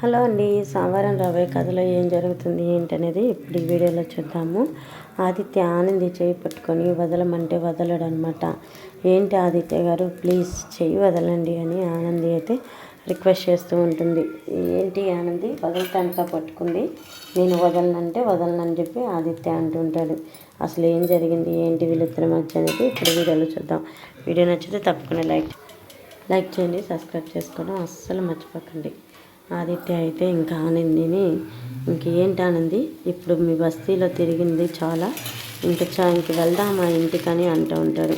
Hello అండి సోమవారం రాబోయే కథలో ఏం జరుగుతుంది ఏంటనేది ఇప్పుడు ఈ వీడియోలో చూద్దాము. ఆదిత్య ఆనంది చేయి పట్టుకొని వదలమంటే వదలడు అనమాట ఏంటి ఆదిత్య గారు? ప్లీజ్ చేయి వదలండి అని ఆనంది అయితే రిక్వెస్ట్ చేస్తూ ఉంటుంది. ఏంటి ఆనంది? వదలటానిక పట్టుకుంది? నేను వదలనంటే వదలనని చెప్పి ఆదిత్య అంటుంటాడు అసలు ఏం జరిగింది? ఏంటి వీళ్ళిద్దరి మధ్య అనేది ఇప్పుడు వీడియోలో చూద్దాం. వీడియో నచ్చితే తప్పకుండా లైక్ లైక్ చేయండి సబ్స్క్రైబ్ చేసుకోవడం అస్సలు మర్చిపోకండి. ఆదిత్య అయితే ఇంకా ఆనందిని. ఇంకేంటి ఆనంది? ఇప్పుడు మీ బస్తీలో తిరిగింది చాలా. ఇంకా చా ఇంక వెళ్దాం మా ఇంటికని అంటూ ఉంటాడు.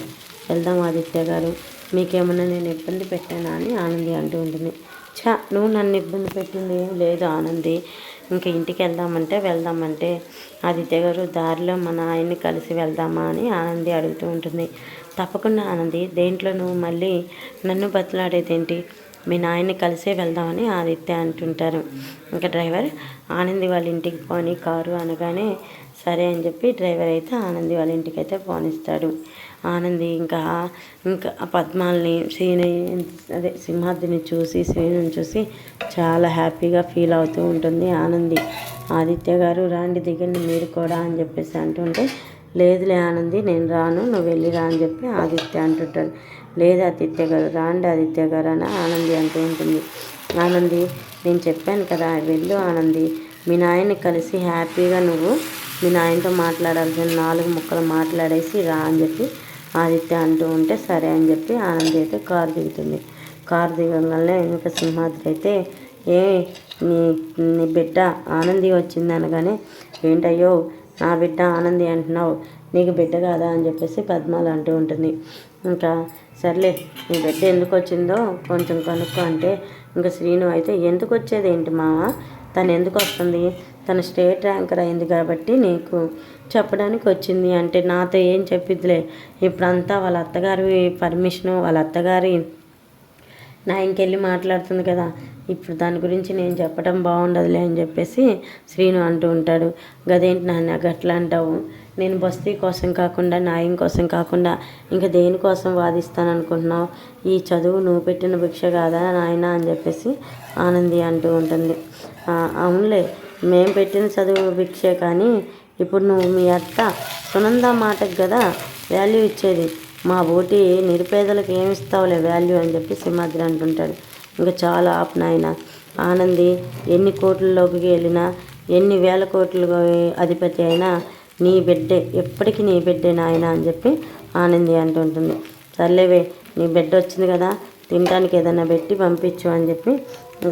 వెళ్దాం ఆదిత్య గారు. మీకేమన్నా నేను ఇబ్బంది పెట్టానా అని ఆనంది అంటూ ఉంటుంది. చా నువ్వు నన్ను ఇబ్బంది పెట్టింది ఏం లేదు ఆనంది. ఇంకా ఇంటికి వెళ్దామంటే వెళ్దామంటే ఆదిత్య గారు దారిలో మన ఆయన్ని కలిసి వెళ్దామా అని ఆనంది అడుగుతూ ఉంటుంది. తప్పకుండా ఆనంది దేంట్లో నువ్వు మళ్ళీ నన్ను బతలాడేదేంటి? మీ నాయన్ని కలిసే వెళ్దామని ఆదిత్య అంటుంటారు. ఇంకా డ్రైవర్ ఆనంది వాళ్ళ ఇంటికి పోని కారు అనగానే సరే అని చెప్పి డ్రైవర్ అయితే ఆనంది వాళ్ళ ఇంటికి అయితే ఫోన్ ఇస్తాడు. ఆనంది ఇంకా ఇంకా పద్మాల్ని శ్రీని అదే సింహాద్రిని చూసి శ్రీని చూసి చాలా హ్యాపీగా ఫీల్ అవుతూ ఉంటుంది ఆనంది. ఆదిత్య గారు రాండి దిగండి మీరు కూడా అని చెప్పేసి అంటుంటే లేదులే ఆనంది నేను రాను నువ్వు వెళ్ళిరా అని చెప్పి ఆదిత్య అంటుంటాడు. లేదు ఆదిత్య గారు రాండి ఆదిత్య గారు అని ఆనంది అంటూ ఉంటుంది. ఆనంది నేను చెప్పాను కదా వెళ్ళు ఆనంది. మీ నాయన్ని కలిసి హ్యాపీగా నువ్వు మీ నాయనతో మాట్లాడాల్సిన నాలుగు ముక్కలు మాట్లాడేసి రా అని చెప్పి ఆదిత్య అంటూ ఉంటే సరే అని చెప్పి ఆనంది అయితే కారు దిగుతుంది. కారు దిగంగానే ఇంకా సింహాద్రి అయితే ఏ నీ నీ బిడ్డ ఆనంది వచ్చింది అనగానే ఏంటయ్యో నా బిడ్డ ఆనంది అంటున్నావు నీకు బిడ్డ కాదా? అని చెప్పేసి పద్మాలు అంటూ ఉంటుంది. ఇంకా సర్లే నీ బిడ్డ ఎందుకు వచ్చిందో కొంచెం కనుక్కో అంటే ఇంకా శ్రీను అయితే ఎందుకు వచ్చేది ఏంటి మామ తను ఎందుకు వస్తుంది? తన స్టేట్ ర్యాంకర్ అయింది కాబట్టి నీకు చెప్పడానికి వచ్చింది అంటే నాతో ఏం చెప్పిద్దిలే. ఇప్పుడంతా వాళ్ళ అత్తగారి పర్మిషను వాళ్ళ అత్తగారి నా ఇంకెళ్ళి మాట్లాడుతుంది కదా. ఇప్పుడు దాని గురించి నేను చెప్పడం బాగుండదులే అని చెప్పేసి శ్రీను అంటూ ఉంటాడు. గదేంటి నాన్న గట్లా అంటావు? నేను బస్తీ కోసం కాకుండా న్యాయం కోసం కాకుండా ఇంకా దేనికోసం వాదిస్తాను అనుకుంటున్నావు ఈ చదువు నువ్వు పెట్టిన భిక్ష కాదా నాయన అని చెప్పేసి ఆనంది అంటూ ఉంటుంది. అవునులే మేము పెట్టిన చదువు భిక్షే కానీ ఇప్పుడు నువ్వు మీ అత్త సునంద మాటకు కదా వాల్యూ ఇచ్చేది. మా బోటి నిరుపేదలకు ఏమి ఇస్తావులే వాల్యూ అని చెప్పి సింహాద్రి అంటుంటాడు. ఇంకా చాలా ఆప్ నాయన. ఆనంది ఎన్ని కోట్లలోకి వెళ్ళినా ఎన్ని వేల కోట్లు అధిపతి అయినా నీ బిడ్డే ఎప్పటికీ నీ బిడ్డే నాయన అని చెప్పి ఆనంది అంటుంటుంది సర్లేవే నీ బిడ్డ వచ్చింది కదా తినడానికి ఏదైనా పెట్టి పంపించు అని చెప్పి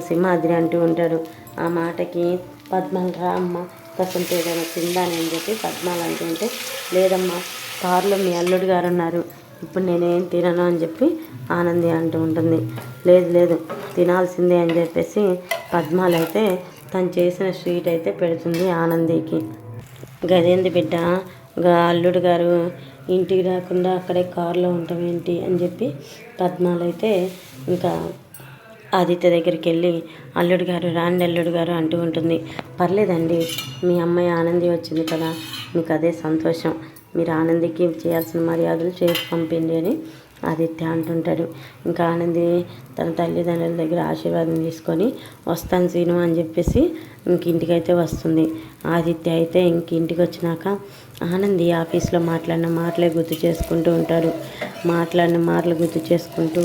సింహాద్రి అంటూ ఉంటాడు. ఆ మాటకి పద్మాలు రా అమ్మ కాసంత ఏదైనా తిందాని అని చెప్పి పద్మాలు అంటుంటే లేదమ్మా కారులో మీ అల్లుడు గారు ఉన్నారు. ఇప్పుడు నేనేం తినను అని చెప్పి ఆనంది అంటూ ఉంటుంది. లేదు లేదు తినాల్సిందే అని చెప్పేసి పద్మాలు అయితే తను చేసిన స్వీట్ అయితే పెడుతుంది ఆనందికి. గదేంది బిడ్డ? అల్లుడు గారు ఇంటికి రాకుండా అక్కడే కారులో ఉంటాం ఏంటి అని చెప్పి పద్మాలు అయితే ఇంకా ఆదిత్య దగ్గరికి వెళ్ళి అల్లుడు గారు రాండి అల్లుడు గారు అంటూ ఉంటుంది. పర్లేదండి మీ అమ్మాయి ఆనంది వచ్చింది కదా మీకు అదే సంతోషం. మీరు ఆనందికి చేయాల్సిన మర్యాదలు చేసి పంపిండి అని ఆదిత్య అంటుంటాడు. ఇంకా ఆనంది తన తల్లిదండ్రుల దగ్గర ఆశీర్వాదం తీసుకొని వస్తాను సీను అని చెప్పేసి ఇంక ఇంటికైతే వస్తుంది. ఆదిత్య అయితే ఇంక ఇంటికి వచ్చినాక ఆనంది ఆఫీస్లో మాట్లాడిన మాటలే గుర్తు చేసుకుంటూ ఉంటాడు. మాట్లాడిన మాటలు గుర్తు చేసుకుంటూ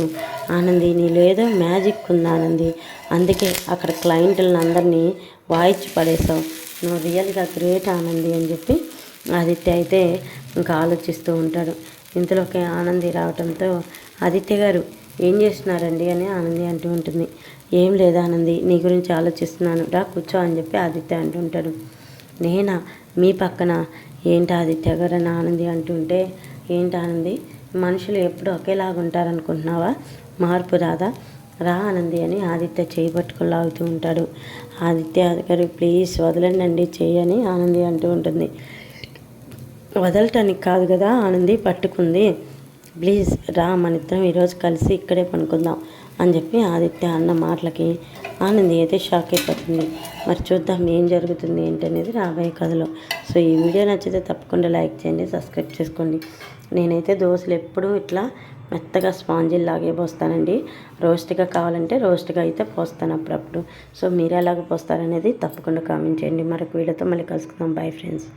ఆనంది నీలేదో మ్యాజిక్ ఉంది ఆనంది. అందుకే అక్కడ క్లయింట్లను అందరినీ వాయిచి పడేసావు నువ్వు రియల్గా గ్రేట్ ఆనంది అని చెప్పి ఆదిత్య అయితే ఇంకా ఆలోచిస్తూ ఉంటాడు. ఇంతలోకి ఆనంది రావడంతో ఆదిత్య గారు ఏం చేస్తున్నారండి? అని ఆనంది అంటూ ఉంటుంది. ఏం లేదు ఆనంది నీ గురించి ఆలోచిస్తున్నాను. రా కూర్చో అని చెప్పి ఆదిత్య అంటుంటాడు నేనా? మీ పక్కన? ఏంటి ఆదిత్య గారు? అని ఆనంది అంటుంటే ఏంటి ఆనంది? మనుషులు ఎప్పుడు ఒకేలాగా ఉంటారనుకుంటున్నావా? మార్పు రాదా? రా ఆనంది అని ఆదిత్య చేయి పట్టుకుని లాగుతూ ఉంటాడు. ఆదిత్య గారు ప్లీజ్ వదలండి చేయని ఆనంది అంటూ ఉంటుంది. వదలటానికి కాదు కదా ఆనంది పట్టుకుంది. ప్లీజ్ రా మన ఇద్దరం ఈరోజు కలిసి ఇక్కడే పనుకుందాం అని చెప్పి ఆదిత్య అన్న మాటలకి ఆనంది అయితే షాక్ అయిపోతుంది. మరి చూద్దాం ఏం జరుగుతుంది ఏంటనేది రాబోయే కథలో. సో ఈ వీడియో నచ్చితే తప్పకుండా లైక్ చేయండి సబ్స్క్రైబ్ చేసుకోండి. నేనైతే దోశలు ఎప్పుడూ ఇట్లా మెత్తగా స్పాంజిల్ లాగే పోస్తానండి. రోస్ట్గా కావాలంటే రోస్ట్గా అయితే పోస్తాను అప్పుడప్పుడు. సో మీరు ఎలాగ పోస్తారనేది తప్పకుండా కామెంట్ చేయండి. మరొక వీడియోతో మళ్ళీ కలుసుకుందాం. Bye friends